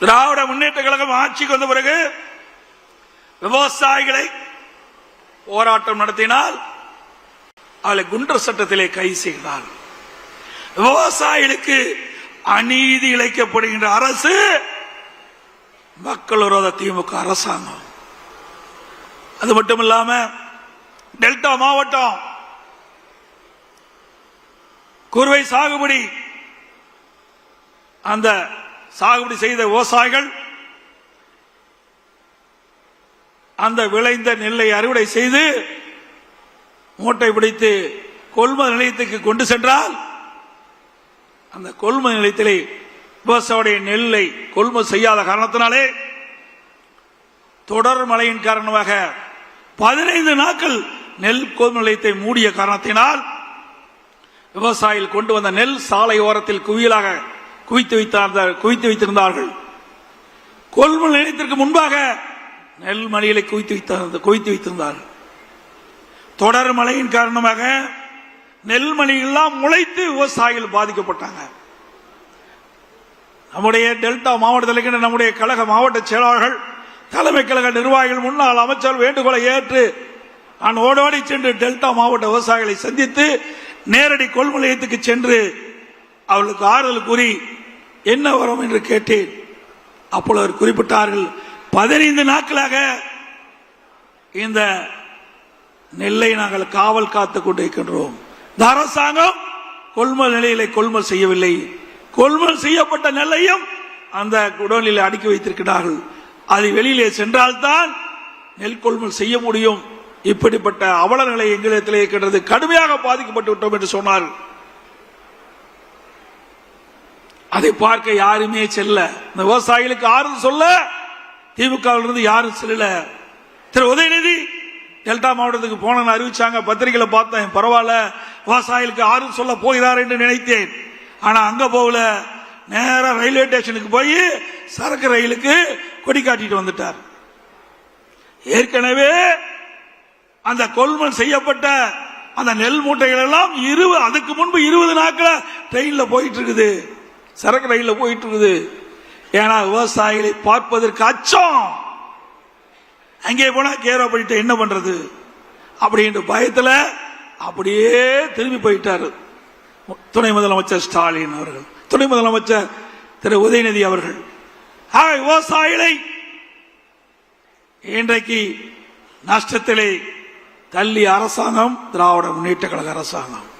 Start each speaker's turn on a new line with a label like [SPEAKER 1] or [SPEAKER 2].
[SPEAKER 1] திராவிட முன்னேற்ற கழகம் ஆட்சிக்கு வந்த பிறகு விவசாயிகளை போராட்டம் நடத்தினால் அவளை குண்டர் சட்டத்திலே கை செய்தார். விவசாயிகளுக்கு அநீதி இழைக்கப்படுகின்ற அரசு மக்கள் விரோத திமுக அரசாங்கம். அது மட்டும் இல்லாம டெல்டா மாவட்டம் குறுவை சாகுபடி அந்த சாகுபடி செய்த விவசாயிகள் அந்த விளைந்த நெல்லை அறுவடை செய்து மூட்டை பிடித்து கொள்முதல் நிலையத்துக்கு கொண்டு சென்றால் அந்த கொள்முதல் நிலையத்திலே விவசாயிய நெல்லை கொள்முதல் செய்யாத காரணத்தினாலே தொடர் மழையின் காரணமாக பதினைந்து நாட்கள் நெல் கொள்முதல் நிலையத்தை மூடிய காரணத்தினால் விவசாயிகள் கொண்டு வந்த நெல் சாலை ஓரத்தில் குவியலாக குவித்து வைத்தார் குவித்து வைத்திருந்தார்கள். கொள்முதல் நிலையத்திற்கு முன்பாக நெல் மலைகளை குவித்து வைத்தார் குவித்து வைத்திருந்தார்கள் தொடர் மழையின் காரணமாக நெல் எல்லாம் முளைத்து விவசாயிகள் பாதிக்கப்பட்டாங்க. நம்முடைய டெல்டா மாவட்டத்தில் இருக்கின்ற நம்முடைய கழக மாவட்ட செயலாளர்கள் தலைமை கழக நிர்வாகிகள் முன்னாள் அமைச்சர் வேண்டுகோளை ஏற்று நான் ஓடோடி சென்று டெல்டா மாவட்ட விவசாயிகளை சந்தித்து நேரடி கொள்முதல் சென்று அவர்களுக்கு ஆறுதல் கூறி என்ன வரும் என்று கேட்டேன். அப்பொழுது அவர் குறிப்பிட்டார்கள் பதினைந்து நாட்களாக இந்த நெல்லை நாங்கள் காவல் காத்துக் கொண்டிருக்கின்றோம். இந்த அரசாங்கம் கொள்முதல் நிலையிலே கொள்முதல் செய்யவில்லை. கொள்முதல் செய்யப்பட்ட நெல்லையும் அந்த குடோனில் அடுக்கி வைத்திருக்கிறார்கள். அது வெளியிலே சென்றால்தான் நெல் கொள்முதல் செய்ய முடியும். இப்படிப்பட்ட அவல நிலை எங்களிடத்தில் இருக்கின்றது. கடுமையாக பாதிக்கப்பட்டு விட்டோம் என்று சொன்னார் அதை பார்க்க யாருமே செல்ல. இந்த விவசாயிகளுக்கு ஆறுதல் சொல்ல திமுக இருந்து யாரும் செல்லல. திரு உதயநிதி டெல்டா மாவட்டத்துக்கு போன அறிவிச்சாங்க. பத்திரிகையில பார்த்தேன். பரவாயில்ல விவசாயிகளுக்கு ஆறுதல் சொல்ல போகிறார் என்று நினைத்தேன். ஆனா அங்க போகல. நேரா ரயில்வே ஸ்டேஷனுக்கு போய் சரக்கு ரயிலுக்கு கொடி காட்டிட்டு வந்துட்டார். ஏற்கனவே அந்த கொள்முதல் செய்யப்பட்ட அந்த நெல் மூட்டைகள் எல்லாம் இருபது அதுக்கு முன்பு இருபது நாட்கள் ட்ரெயின்ல போயிட்டு இருக்குது. சரக்கு ரயிலில் போயிட்டு இருக்குது ஏன்னா விவசாயிகளை பார்ப்பதற்கு அச்சம். அங்கே போனா கேரோ பண்ணிட்டு என்ன பண்றது? அப்படின்ற பயத்துல அப்படியே திரும்பி போயிட்டாரு. துணை முதலமைச்சர் ஸ்டாலின் அவர்கள். துணை முதலமைச்சர் திரு உதயநிதி அவர்கள். ஆக விவசாயிகளை இன்றைக்கு நஷ்டத்திலே தள்ளி அரசாங்கம் திராவிட முன்னேற்ற கழக அரசாங்கம்.